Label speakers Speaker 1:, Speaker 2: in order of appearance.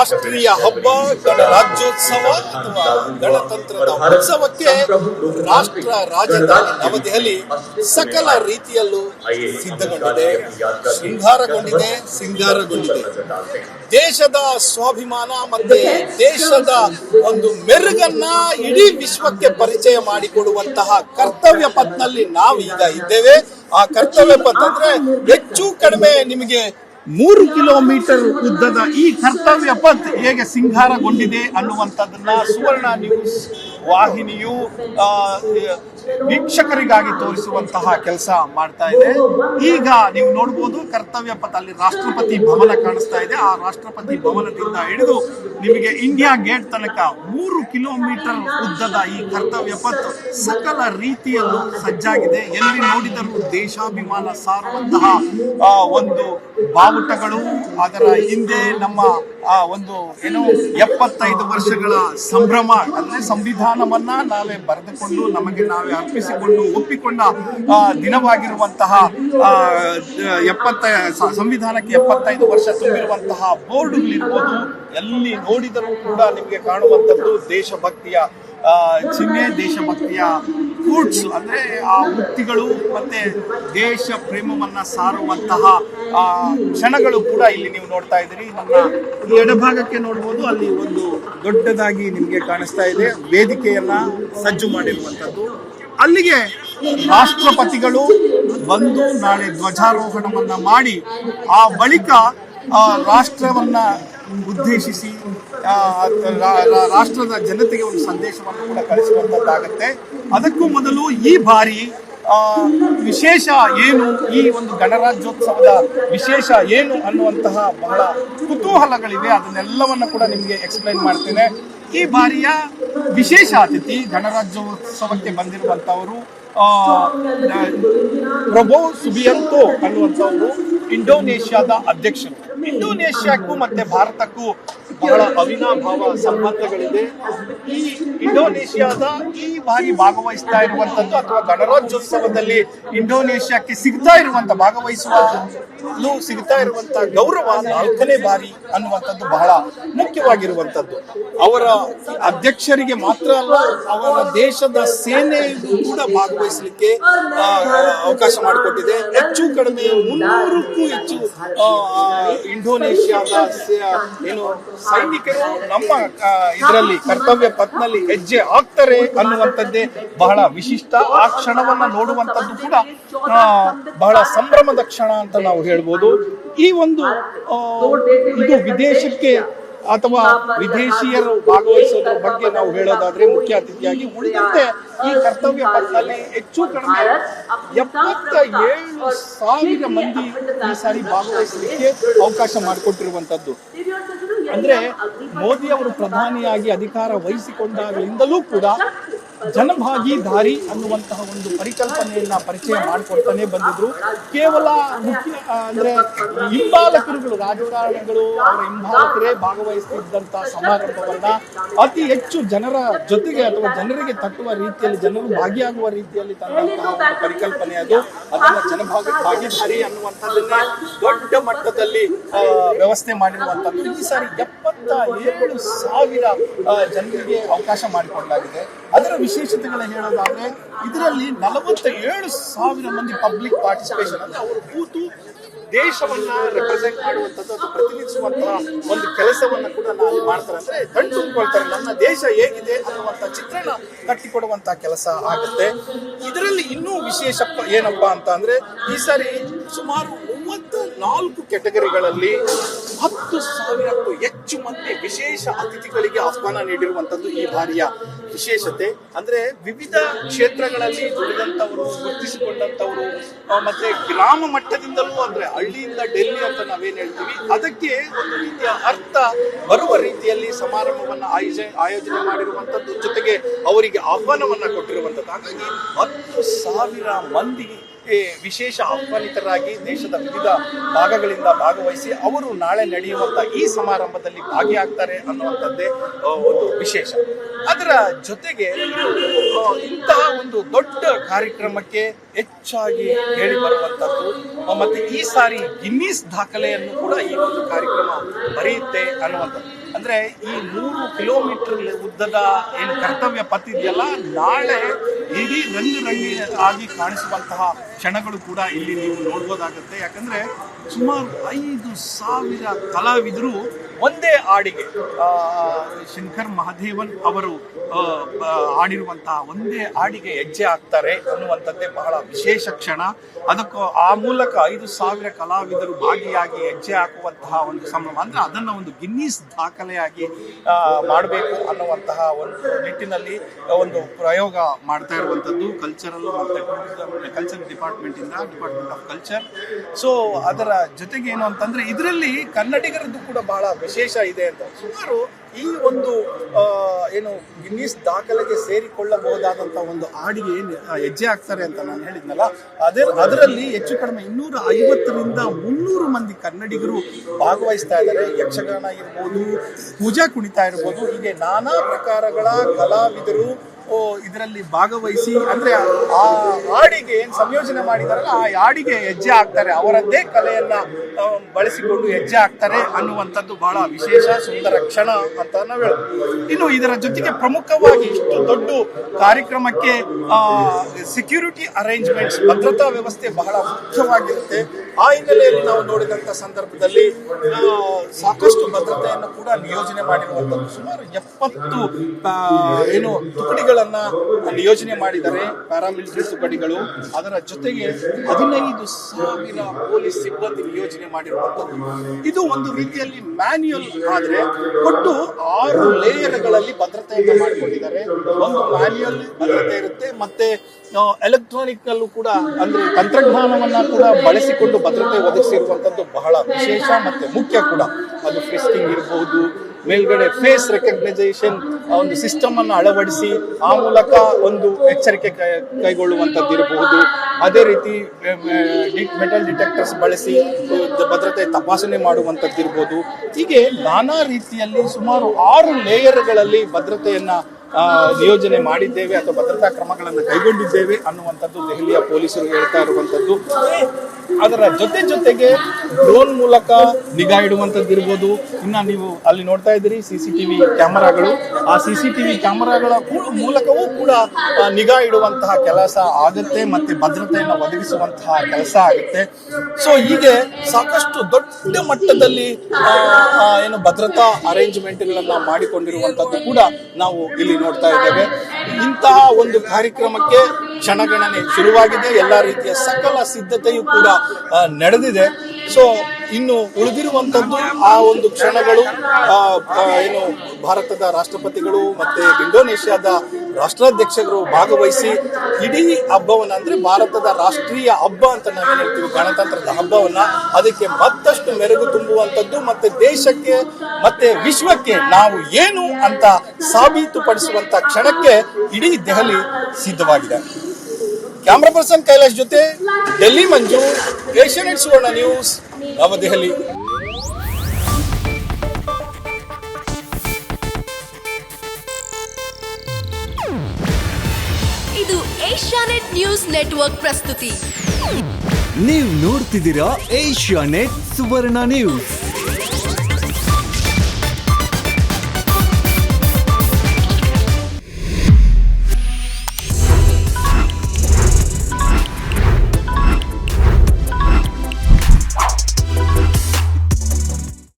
Speaker 1: ರಾಷ್ಟ್ರೀಯ ಹಬ್ಬ, ಗಣರಾಜ್ಯೋತ್ಸವ ಅಥವಾ ಗಣತಂತ್ರದ ಉತ್ಸವಕ್ಕೆ ರಾಷ್ಟ್ರ ರಾಜಧಾನಿ ನವದೆಹಲಿ ಸಕಲ ರೀತಿಯಲ್ಲೂ ಸಿದ್ಧಗೊಂಡಿದೆ, ಶೃಂಗಾರಗೊಂಡಿದೆ, ಸಿಂಗಾರಗೊಂಡಿದೆ. ದೇಶದ ಸ್ವಾಭಿಮಾನ ಮತ್ತೆ ದೇಶದ ಒಂದು ಮೆರುಗನ್ನ ಇಡೀ ವಿಶ್ವಕ್ಕೆ ಪರಿಚಯ ಮಾಡಿಕೊಡುವಂತಹ ಕರ್ತವ್ಯ ಪಥ್ನಲ್ಲಿ ನಾವು ಈಗ ಇದ್ದೇವೆ. ಆ ಕರ್ತವ್ಯ ಪಥ ಅಂದ್ರೆ ಹೆಚ್ಚು ಕಡಿಮೆ ನಿಮಗೆ ಮೂರು ಕಿಲೋಮೀಟರ್ ಉದ್ದದ ಈ ಕರ್ತವ್ಯ ಪಥ್ ಹೇಗೆ ಸಿಂಗಾರಗೊಂಡಿದೆ ಅನ್ನುವಂಥದ್ದನ್ನ ಸುವರ್ಣ ನ್ಯೂಸ್ ವಾಹಿನಿಯು ವೀಕ್ಷಕರಿಗಾಗಿ ತೋರಿಸುವಂತಹ ಕೆಲಸ ಮಾಡ್ತಾ ಇದೆ. ಈಗ ನೀವು ನೋಡ್ಬೋದು, ಕರ್ತವ್ಯ ಪಥ, ಅಲ್ಲಿ ರಾಷ್ಟ್ರಪತಿ ಭವನ ಕಾಣಿಸ್ತಾ ಇದೆ. ಆ ರಾಷ್ಟ್ರಪತಿ ಭವನದಿಂದ ಹಿಡಿದು ನಿಮಗೆ ಇಂಡಿಯಾ ಗೇಟ್ ತನಕ ಮೂರು ಕಿಲೋಮೀಟರ್ ಉದ್ದದ ಈ ಕರ್ತವ್ಯ ಪಥ ಸಕಲ ರೀತಿಯಲ್ಲೂ ಸಜ್ಜಾಗಿದೆ. ಎಲ್ಲಿ ನೋಡಿದರೂ ದೇಶಾಭಿಮಾನ ಸಾರುವಂತಹ ಒಂದು ಬಾವುಟಗಳು. ಅದರ ಹಿಂದೆ ನಮ್ಮ ಒಂದು, ಏನು ಎಪ್ಪತ್ತೈದು ವರ್ಷಗಳ ಸಂಭ್ರಮ, ಅಂದ್ರೆ ಸಂವಿಧಾನವನ್ನ ನಾವೇ ಬರೆದುಕೊಂಡು ನಮಗೆ ನಾವೇ ಅರ್ಪಿಸಿಕೊಂಡು ಒಪ್ಪಿಕೊಂಡ ದಿನವಾಗಿರುವಂತಹ ಎಪ್ಪತ್ತ ಸಂವಿಧಾನಕ್ಕೆ ಎಪ್ಪತ್ತೈದು ವರ್ಷ ತುಂಬಿರುವಂತಹ ಬೋರ್ಡ್ಗಳಿರ್ಬೋದು ಎಲ್ಲಿ ನೋಡಿದರೂ ಕೂಡ ನಿಮಗೆ ಕಾಣುವಂಥದ್ದು ದೇಶಭಕ್ತಿಯ ಚಿಹ್ನೆ ದೇಶಭಕ್ತಿಯ ಫುಡ್ಸ್ ಅಂದ್ರೆ ಆ ಮುಕ್ತಿಗಳು ಮತ್ತೆ ದೇಶ ಪ್ರೇಮವನ್ನ ಸಾರುವಂತಹ ಕ್ಷಣಗಳು ಕೂಡ ಇಲ್ಲಿ ನೀವು ನೋಡ್ತಾ ಇದ್ದೀರಿ. ನಮ್ಮ ಈ ಎಡಭಾಗಕ್ಕೆ ನೋಡ್ಬೋದು, ಅಲ್ಲಿ ಒಂದು ದೊಡ್ಡದಾಗಿ ನಿಮಗೆ ಕಾಣಿಸ್ತಾ ಇದೆ. ವೇದಿಕೆಯನ್ನ ಸಜ್ಜು ಮಾಡಿರುವಂತದ್ದು ಅಲ್ಲಿಗೆ ರಾಷ್ಟ್ರಪತಿಗಳು ಬಂದು ನಾಳೆ ಧ್ವಜಾರೋಹಣವನ್ನ ಮಾಡಿ, ಆ ಬಳಿಕ, ಆ ರಾಷ್ಟ್ರವನ್ನ ಉದ್ದೇಶಿಸಿ ರಾಷ್ಟ್ರದ ಜನತೆಗೆ ಒಂದು ಸಂದೇಶವನ್ನು ಕೂಡ ಕಳಿಸುವಂತದ್ದಾಗತ್ತೆ. ಅದಕ್ಕೂ ಮೊದಲು ಈ ಬಾರಿ ವಿಶೇಷ ಏನು ಈ ಒಂದು ಗಣರಾಜ್ಯೋತ್ಸವದ ವಿಶೇಷ ಏನು ಅನ್ನುವಂತಹ ಬಹಳ ಕುತೂಹಲಗಳಿವೆ. ಅದನ್ನೆಲ್ಲವನ್ನ ಕೂಡ ನಿಮಗೆ ಎಕ್ಸ್ಪ್ಲೈನ್ ಮಾಡ್ತೇನೆ. ಈ ಬಾರಿಯ ವಿಶೇಷ ಅತಿಥಿ ಗಣರಾಜ್ಯೋತ್ಸವಕ್ಕೆ ಬಂದಿರುವಂತವರು ಆ, ಪ್ರಭೋ ಸುಬಿಯಂತೋ ಅನ್ನುವಂಥವರು ಇಂಡೋನೇಷ್ಯಾದ ಅಧ್ಯಕ್ಷರು. ಇಂಡೋನೇಷ್ಯಾಕ್ಕೂ ಮತ್ತೆ ಭಾರತಕ್ಕೂ ಬಹಳ ಅವಿನಾಭಾವ ಸಂಬಂಧಗಳಿದೆ. ಈ ಇಂಡೋನೇಷ್ಯಾದ ಈ ಬಾರಿ ಭಾಗವಹಿಸ್ತಾ ಇರುವಂತದ್ದು ಅಥವಾ ಗಣರಾಜ್ಯೋತ್ಸವದಲ್ಲಿ ಇಂಡೋನೇಷ್ಯಾಕ್ಕೆ ಸಿಗ್ತಾ ಇರುವಂತ ಭಾಗವಹಿಸುವ ಸಿಗ್ತಾ ಇರುವಂತ ಗೌರವ ನಾಲ್ಕನೇ ಬಾರಿ ಅನ್ನುವಂಥದ್ದು ಬಹಳ ಮುಖ್ಯವಾಗಿರುವಂತದ್ದು. ಅವರ ಅಧ್ಯಕ್ಷರಿಗೆ ಮಾತ್ರ ಅಲ್ಲ, ಅವರ ದೇಶದ ಸೇನೆ ಕೂಡ ಭಾಗವಹಿಸಲಿಕ್ಕೆ ಅವಕಾಶ ಮಾಡಿಕೊಟ್ಟಿದೆ. ಹೆಚ್ಚು ಕಡಿಮೆ ಮುನ್ನೂರಕ್ಕೂ ಹೆಚ್ಚು ಇಂಡೋನೇಷ್ಯಾದ ಏನು ಸೈನಿಕರು ನಮ್ಮ ಇದರಲ್ಲಿ ಕರ್ತವ್ಯ ಪಥ್ನಲ್ಲಿ ಹೆಜ್ಜೆ ಹಾಕ್ತಾರೆ ಅನ್ನುವಂಥದ್ದೇ ಬಹಳ ವಿಶಿಷ್ಟ. ಆ ಕ್ಷಣವನ್ನ ನೋಡುವಂಥದ್ದು ಕೂಡ ಬಹಳ ಸಂಭ್ರಮದ ಕ್ಷಣ ಅಂತ ನಾವು ಹೇಳ್ಬೋದು. ಈ ಒಂದು ಇದು ವಿದೇಶಕ್ಕೆ ಅಥವಾ ವಿದೇಶಿಯರು ಭಾಗವಹಿಸೋದ್ರ ಬಗ್ಗೆ ನಾವು ಹೇಳೋದಾದ್ರೆ ಮುಖ್ಯ ಅತಿಥಿಯಾಗಿ ಉಳಿದಂತೆ ಈ ಕರ್ತವ್ಯ ಪಥದಲ್ಲಿ ಹೆಚ್ಚು ಕಡಿಮೆ ಎಪ್ಪತ್ತ ಏಳು ಸಾವಿರ ಮಂದಿ ಈ ಸಾರಿ ಭಾಗವಹಿಸಲಿಕ್ಕೆ ಅವಕಾಶ ಮಾಡಿಕೊಟ್ಟಿರುವಂತದ್ದು ಅಂದ್ರೆ ಮೋದಿ ಅವರು ಪ್ರಧಾನಿಯಾಗಿ ಅಧಿಕಾರ ವಹಿಸಿಕೊಂಡಾಗಲಿಂದಲೂ ಕೂಡ ಜನಭಾಗಿದಾರಿ ಅನ್ನುವಂತಹ ಒಂದು ಪರಿಕಲ್ಪನೆಯನ್ನ ಪರಿಚಯ ಮಾಡಿಕೊಡ್ತಾನೆ ಬಂದಿದ್ರು. ಕೇವಲ ಮುಖ್ಯ ಅಂದ್ರೆ ಹಿಂಬಾಲಕರುಗಳು, ರಾಜಕಾರಣಿಗಳು ಅವರ ಹಿಂಬಾಲಕರೇ ಭಾಗವಹಿಸುತ್ತಿದ್ದಂತಹ ಸಮಾರಂಭವನ್ನ ಅತಿ ಹೆಚ್ಚು ಜನರ ಜೊತೆಗೆ ಅಥವಾ ಜನರಿಗೆ ತಟ್ಟುವ ರೀತಿಯಲ್ಲಿ, ಜನರು ಭಾಗಿಯಾಗುವ ರೀತಿಯಲ್ಲಿ ತಂದಂತಹ ಪರಿಕಲ್ಪನೆ ಅದು. ಅದನ್ನ ಜನಭಾಗ, ಭಾಗಿದಾರಿ ಅನ್ನುವಂಥದ್ದನ್ನೇ ದೊಡ್ಡ ಮಟ್ಟದಲ್ಲಿ ವ್ಯವಸ್ಥೆ ಮಾಡಿರುವಂತದ್ದು ಈ ಸಾರಿ ಎಪ್ಪತ್ತ ಏಳು ಸಾವಿರ ಜನರಿಗೆ ಅವಕಾಶ ಮಾಡಿಕೊಡಲಾಗಿದೆ. ಅದರ ವಿಶೇಷತೆಗಳ ಹೇಳೋದಾದ್ರೆ, ಇದರಲ್ಲಿ ನಲವತ್ತ ಏಳು ಸಾವಿರ ಮಂದಿ ಪಬ್ಲಿಕ್ ಪಾರ್ಟಿಸಿಪೇಷನ್ ಅಂದ್ರೆ ಅವರು ಕೂತು ದೇಶವನ್ನ ರೆಪ್ರೆಸೆಂಟ್ ಮಾಡುವಂಥದ್ದು ಅಥವಾ ಪ್ರತಿನಿಧಿಸುವಂತಹ ಒಂದು ಕೆಲಸವನ್ನ ಕೂಡ ನಾವು ಮಾಡ್ತಾರೆ. ಅಂದ್ರೆ ಕಣ್ ತುಂಬಿಕೊಳ್ತಾರೆ, ನನ್ನ ದೇಶ ಹೇಗಿದೆ ಅನ್ನುವಂಥ ಚಿತ್ರಣ ಕಟ್ಟಿಕೊಡುವಂತ ಕೆಲಸ ಆಗುತ್ತೆ. ಇದರಲ್ಲಿ ಇನ್ನೂ ವಿಶೇಷ ಏನಪ್ಪಾ ಅಂತ ಅಂದ್ರೆ, ಈ ಸಾರಿ ಸುಮಾರು ನಾಲ್ಕು ಕೆಟಗರಿಗಳಲ್ಲಿ ಹತ್ತು ಸಾವಿರಕ್ಕೂ ಹೆಚ್ಚು ಮಂದಿ ವಿಶೇಷ ಅತಿಥಿಗಳಿಗೆ ಆಹ್ವಾನ ನೀಡಿರುವಂತದ್ದು ಈ ಬಾರಿಯ ವಿಶೇಷತೆ. ಅಂದ್ರೆ ವಿವಿಧ ಕ್ಷೇತ್ರಗಳಲ್ಲಿ ದುಡಿದಂತವರು ಗುರುತಿಸಿಕೊಂಡಂತವರು ಮತ್ತೆ ಗ್ರಾಮ ಮಟ್ಟದಿಂದಲೂ ಅಂದ್ರೆ ಹಳ್ಳಿಯಿಂದ ಡೆಲ್ಲಿ ಅಂತ ನಾವೇನ್ ಹೇಳ್ತೀವಿ, ಅದಕ್ಕೆ ಒಂದು ರೀತಿಯ ಅರ್ಥ ಬರುವ ರೀತಿಯಲ್ಲಿ ಸಮಾರಂಭವನ್ನು ಆಯೋಜನೆ ಆಯೋಜನೆ ಮಾಡಿರುವಂತದ್ದು ಜೊತೆಗೆ ಅವರಿಗೆ ಆಹ್ವಾನವನ್ನ ಕೊಟ್ಟಿರುವಂತದ್ದು ಹಾಗಾಗಿ ಹತ್ತು ಸಾವಿರ ಮಂದಿ ಈ ವಿಶೇಷ ಆಹ್ವಾನಿತರಾಗಿ ದೇಶದ ವಿವಿಧ ಭಾಗಗಳಿಂದ ಭಾಗವಹಿಸಿ ಅವರು ನಾಳೆ ನಡೆಯುವಂತ ಈ ಸಮಾರಂಭದಲ್ಲಿ ಭಾಗಿಯಾಗ್ತಾರೆ ಅನ್ನುವಂಥದ್ದೇ ಒಂದು ವಿಶೇಷ. ಅದರ ಜೊತೆಗೆ ಇಂತಹ ಒಂದು ದೊಡ್ಡ ಕಾರ್ಯಕ್ರಮಕ್ಕೆ ಹೆಚ್ಚಾಗಿ ಹೇಳಿ ಬರುವಂಥದ್ದು ಆ, ಮತ್ತೆ ಈ ಸಾರಿ ಗಿನ್ನಿಸ್ ದಾಖಲೆಯನ್ನು ಕೂಡ ಈ ಒಂದು ಕಾರ್ಯಕ್ರಮ ಬರೆಯುತ್ತೆ ಅನ್ನುವಂಥದ್ದು. ಅಂದ್ರೆ ಈ ನೂರು ಕಿಲೋಮೀಟರ್ ಉದ್ದದ ಏನು ಕರ್ತವ್ಯ ಪಥ ಇದೆಯಲ್ಲ ನಾಳೆ ಇಡೀ ರಂಗು ರಂಗಿ ಆಗಿ ಕಾಣಿಸುವಂತಹ ಕ್ಷಣಗಳು ಕೂಡ ಇಲ್ಲಿ ನೀವು ನೋಡ್ಬೋದಾಗತ್ತೆ. ಯಾಕಂದ್ರೆ ಸುಮಾರು ಐದು ಸಾವಿರ ಕಲಾವಿದರು ಒಂದೇ ಹಾಡಿಗೆ ಶಂಕರ್ ಮಹಾದೇವನ್ ಅವರು ಆಡಿರುವಂತಹ ಒಂದೇ ಹಾಡಿಗೆ ಹೆಜ್ಜೆ ಹಾಕ್ತಾರೆ ಅನ್ನುವಂಥದ್ದೇ ಬಹಳ ವಿಶೇಷ ಕ್ಷಣ. ಅದಕ್ಕೂ ಆ ಮೂಲಕ ಐದು ಸಾವಿರ ಕಲಾವಿದರು ಭಾಗಿಯಾಗಿ ಹೆಜ್ಜೆ ಹಾಕುವಂತಹ ಒಂದು ಸಂಭ್ರಮ. ಅಂದರೆ ಅದನ್ನು ಒಂದು ಗಿನ್ನೀಸ್ ದಾಖಲೆಯಾಗಿ ಮಾಡಬೇಕು ಅನ್ನುವಂತಹ ಒಂದು ನಿಟ್ಟಿನಲ್ಲಿ ಒಂದು ಪ್ರಯೋಗ ಮಾಡ್ತಾ ಇರುವಂಥದ್ದು ಕಲ್ಚರಲ್ ಮತ್ತು ಕಲ್ಚರ್ ಡಿಪಾರ್ಟ್ಮೆಂಟ್ ಇಂದ ಡಿಪಾರ್ಟ್ಮೆಂಟ್ ಆಫ್ ಕಲ್ಚರ್ ಸೊ ಅದರ ಜೊತೆಗೆ ಏನು ಅಂತಂದ್ರೆ ಇದರಲ್ಲಿ ಕನ್ನಡಿಗರದ್ದು ಕೂಡ ಬಹಳ ವಿಶೇಷ ಇದೆ ಅಂತ. ಸುಮಾರು ಈ ಒಂದು ಏನು ಗಿನ್ನಿಸ್ ದಾಖಲೆಗೆ ಸೇರಿಕೊಳ್ಳಬಹುದಾದಂತ ಒಂದು ಹಾಡಿಗೆ ಏನು ಹೆಜ್ಜೆ ಹಾಕ್ತಾರೆ ಅಂತ ನಾನು ಹೇಳಿದ್ನಲ್ಲ, ಅದೇ, ಅದರಲ್ಲಿ ಹೆಚ್ಚು ಕಡಿಮೆ ಇನ್ನೂರ ಐವತ್ತರಿಂದ ಮುನ್ನೂರು ಮಂದಿ ಕನ್ನಡಿಗರು ಭಾಗವಹಿಸ್ತಾ ಇದ್ದಾರೆ. ಯಕ್ಷಗಾನ ಇರ್ಬೋದು, ಪೂಜಾ ಕುಣಿತ ಇರ್ಬೋದು, ಹೀಗೆ ನಾನಾ ಪ್ರಕಾರಗಳ ಕಲಾವಿದರು ಇದರಲ್ಲಿ ಭಾಗವಹಿಸಿ ಅಂದ್ರೆ ಆ ಹಾಡಿಗೆ ಏನ್ ಸಂಯೋಜನೆ ಮಾಡಿದಾರಲ್ಲ ಆ ಹಾಡಿಗೆ ಹೆಜ್ಜೆ ಹಾಕ್ತಾರೆ. ಅವರದ್ದೇ ಕಲೆಯನ್ನ ಬಳಸಿಕೊಂಡು ಹೆಜ್ಜೆ ಹಾಕ್ತಾರೆ ಅನ್ನುವಂಥದ್ದು ಬಹಳ ವಿಶೇಷ ಸುಂದರ ಕ್ಷಣ ಅಂತ ನಾವು ಹೇಳ್ತೀವಿ ಇನ್ನು ಇದರ ಜೊತೆಗೆ ಪ್ರಮುಖವಾಗಿ ಇಷ್ಟು ದೊಡ್ಡ ಕಾರ್ಯಕ್ರಮಕ್ಕೆ ಸೆಕ್ಯೂರಿಟಿ ಅರೇಂಜ್ಮೆಂಟ್ಸ್ ಭದ್ರತಾ ವ್ಯವಸ್ಥೆ ಬಹಳ ಮುಖ್ಯವಾಗಿರುತ್ತೆ. ಆ ಹಿನ್ನೆಲೆಯಲ್ಲಿ ನಾವು ನೋಡಿದಂತ ಸಂದರ್ಭದಲ್ಲಿ ಆ, ಸಾಕಷ್ಟು ಭದ್ರತೆಯನ್ನು ಕೂಡ ನಿಯೋಜನೆ ಮಾಡಿರುವಂತದ್ದು ಸುಮಾರು ಎಪ್ಪತ್ತು ಏನು ಏನು ತುಕಡಿಗಳನ್ನ ನಿಯೋಜನೆ ಮಾಡಿದ್ದಾರೆ ಪ್ಯಾರಾಮಿಲಿಟರಿ ತುಕಡಿಗಳು ಅದರ ಜೊತೆಗೆ ಹದಿನೈದು ಸಾವಿರ ಪೊಲೀಸ್ ಸಿಬ್ಬಂದಿ ನಿಯೋಜನೆ ಮಾಡಿರುವಂತದ್ದು ಇದು ಒಂದು ರೀತಿಯಲ್ಲಿ ಮ್ಯಾನ್ಯುಯಲ್ ಆದ್ರೆ ಒಟ್ಟು ಆರು ಲೇಯರ್ಗಳಲ್ಲಿ ಭದ್ರತೆಯನ್ನು ಮಾಡಿಕೊಂಡಿದ್ದಾರೆ. ಒಂದು ಮ್ಯಾನ್ಯುಯಲ್ ಭದ್ರತೆ ಇರುತ್ತೆ. ಮತ್ತೆ ಎಲೆಕ್ಟ್ರಾನಿಕ್ ಅಲ್ಲೂ ಕೂಡ, ಅಂದ್ರೆ ತಂತ್ರಜ್ಞಾನವನ್ನ ಕೂಡ ಬಳಸಿಕೊಂಡು ಭದ್ರತೆ ಒದಗಿಸಿರುವಂತದ್ದು ಬಹಳ ವಿಶೇಷ ಮತ್ತೆ ಮುಖ್ಯ ಕೂಡ. ಅದು ಫಿಸ್ಟಿಂಗ್ ಇರಬಹುದು ಮೇಲ್ಗಡೆ ಫೇಸ್ ರೆಕಗ್ನೈಸೇಷನ್ ಒಂದು ಸಿಸ್ಟಮ್ ಅನ್ನು ಅಳವಡಿಸಿ, ಆ ಮೂಲಕ ಒಂದು ಎಚ್ಚರಿಕೆ ಕೈಗೊಳ್ಳುವಂಥದ್ದು ಇರಬಹುದು. ಅದೇ ರೀತಿ ಮೆಟಲ್ ಡಿಟೆಕ್ಟರ್ಸ್ ಬಳಸಿ ಭದ್ರತೆ ತಪಾಸಣೆ ಮಾಡುವಂಥದ್ದು ಇರ್ಬೋದು ಹೀಗೆ ನಾನಾ ರೀತಿಯಲ್ಲಿ ಸುಮಾರು ಆರು ಲೇಯರ್ಗಳಲ್ಲಿ ಭದ್ರತೆಯನ್ನ ನಿಯೋಜನೆ ಮಾಡಿದ್ದೇವೆ ಅಥವಾ ಭದ್ರತಾ ಕ್ರಮಗಳನ್ನು ಕೈಗೊಂಡಿದ್ದೇವೆ ಅನ್ನುವಂಥದ್ದು ದೆಹಲಿಯ ಪೊಲೀಸರು ಹೇಳ್ತಾ ಇರುವಂಥದ್ದು. ಅದರ ಜೊತೆ ಜೊತೆಗೆ ಡ್ರೋನ್ ಮೂಲಕ ನಿಗಾ ಇಡುವಂಥದ್ದು ಇರ್ಬೋದು ಇನ್ನ ನೀವು ಅಲ್ಲಿ ನೋಡ್ತಾ ಇದ್ದೀರಿ ಸಿ ಸಿ ಟಿವಿ ಕ್ಯಾಮರಾಗಳು. ಆ ಸಿ ಸಿ ಟಿವಿ ಕ್ಯಾಮರಾಗಳ ಮೂಲಕವೂ ಕೂಡ ನಿಗಾ ಇಡುವಂತಹ ಕೆಲಸ ಆಗುತ್ತೆ ಮತ್ತೆ ಭದ್ರತೆಯನ್ನು ಒದಗಿಸುವಂತಹ ಕೆಲಸ ಆಗುತ್ತೆ. ಸೊ ಹೀಗೆ ಸಾಕಷ್ಟು ದೊಡ್ಡ ಮಟ್ಟದಲ್ಲಿ ಏನು ಭದ್ರತಾ ಅರೇಂಜ್ಮೆಂಟ್ಗಳನ್ನ ಮಾಡಿಕೊಂಡಿರುವಂಥದ್ದು ಕೂಡ ನಾವು ಇಲ್ಲಿ ನೋಡ್ತಾ ಇದ್ದೇವೆ. ಇಂತಹ ಒಂದು ಕಾರ್ಯಕ್ರಮಕ್ಕೆ ಕ್ಷಣಗಣನೆ ಶುರುವಾಗಿದೆ. ಎಲ್ಲ ರೀತಿಯ ಸಕಲ ಸಿದ್ಧತೆಯು ಕೂಡ ನಡೆದಿದೆ. ಸೊ ಇನ್ನು ಉಳಿದಿರುವಂತದ್ದು ಆ ಒಂದು ಕ್ಷಣಗಳು ಏನು ಭಾರತದ ರಾಷ್ಟ್ರಪತಿಗಳು ಮತ್ತೆ ಇಂಡೋನೇಷ್ಯಾದ ರಾಷ್ಟ್ರಾಧ್ಯಕ್ಷರು ಭಾಗವಹಿಸಿ ಇಡೀ ಹಬ್ಬವನ್ನ ಅಂದ್ರೆ ಭಾರತದ ರಾಷ್ಟ್ರೀಯ ಹಬ್ಬ ಅಂತ ನಾವೇನ್ ಹೇಳ್ತೀವಿ, ಗಣತಂತ್ರದ ಹಬ್ಬವನ್ನ ಅದಕ್ಕೆ ಮತ್ತಷ್ಟು ಮೆರುಗು ತುಂಬುವಂತದ್ದು ಮತ್ತೆ ದೇಶಕ್ಕೆ ಮತ್ತೆ ವಿಶ್ವಕ್ಕೆ ನಾವು ಏನು ಅಂತ ಸಾಬೀತುಪಡಿಸುವಂತ ಕ್ಷಣಕ್ಕೆ ಇಡೀ ದೆಹಲಿ ಸಿದ್ಧವಾಗಿದೆ. ಕ್ಯಾಮ್ರಾ ಪರ್ಸನ್ ಕೈಲಾಶ್ ಜೊತೆ ಡೆಲ್ಲಿ ಮಂಜು ಏಷ್ಯಾನೆಟ್ ಸುವರ್ಣ ನ್ಯೂಸ್ ನವದೆಹಲಿ.
Speaker 2: ಇದು ಏಷ್ಯಾನೆಟ್ ನ್ಯೂಸ್ ನೆಟ್ವರ್ಕ್ ಪ್ರಸ್ತುತಿ.
Speaker 3: ನೀವು ನೋಡ್ತಿದ್ದೀರಾ ಏಷ್ಯಾ ನೆಟ್ ಸುವರ್ಣ ನ್ಯೂಸ್